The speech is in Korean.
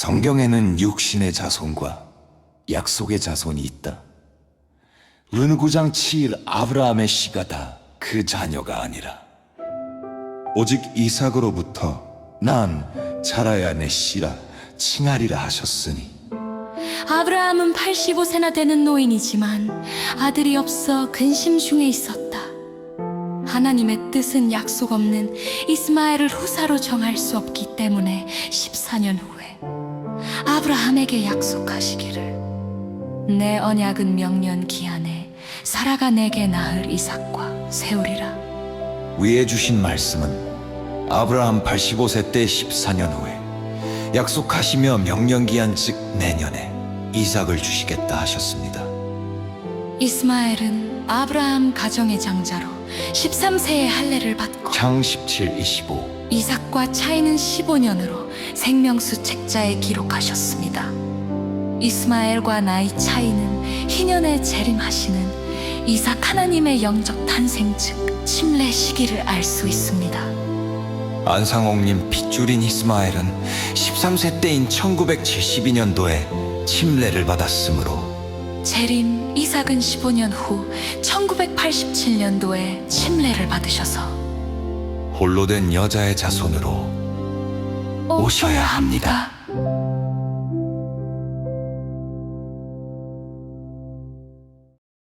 성경에는 육신의 자손과 약속의 자손이 있다. 르누구장 7 아브라함의 씨가 다 그 자녀가 아니라 오직 이삭으로부터 난 자라야 내 씨라 칭하리라 하셨으니 아브라함은 85세나 되는 노인이지만 아들이 없어 근심 중에 있었다. 하나님의 뜻은 약속 없는 이스마엘을 후사로 정할 수 없기 때문에 14년 후에 아브라함에게 약속하시기를 내 언약은 명년 기한에 사라가 내게 낳을 이삭과 세우리라. 위에 주신 말씀은 아브라함 85세 때 14년 후에 약속하시며 명령기한 즉 내년에 이삭을 주시겠다 하셨습니다. 이스마엘은 아브라함 가정의 장자로 13세의 할례를 받고 창 17, 25 이삭과 차이는 15년으로 생명수 책자에 기록하셨습니다. 이스마엘과 나이 차이는 희년에 재림하시는 이삭 하나님의 영적 탄생 즉 침례 시기를 알 수 있습니다. 안상옥님 핏줄인 이스마엘은 13세 때인 1972년도에 침례를 받았으므로 재림 이삭은 15년 후 1987년도에 침례를 받으셔서 홀로 된 여자의 자손으로 오셔야 합니다.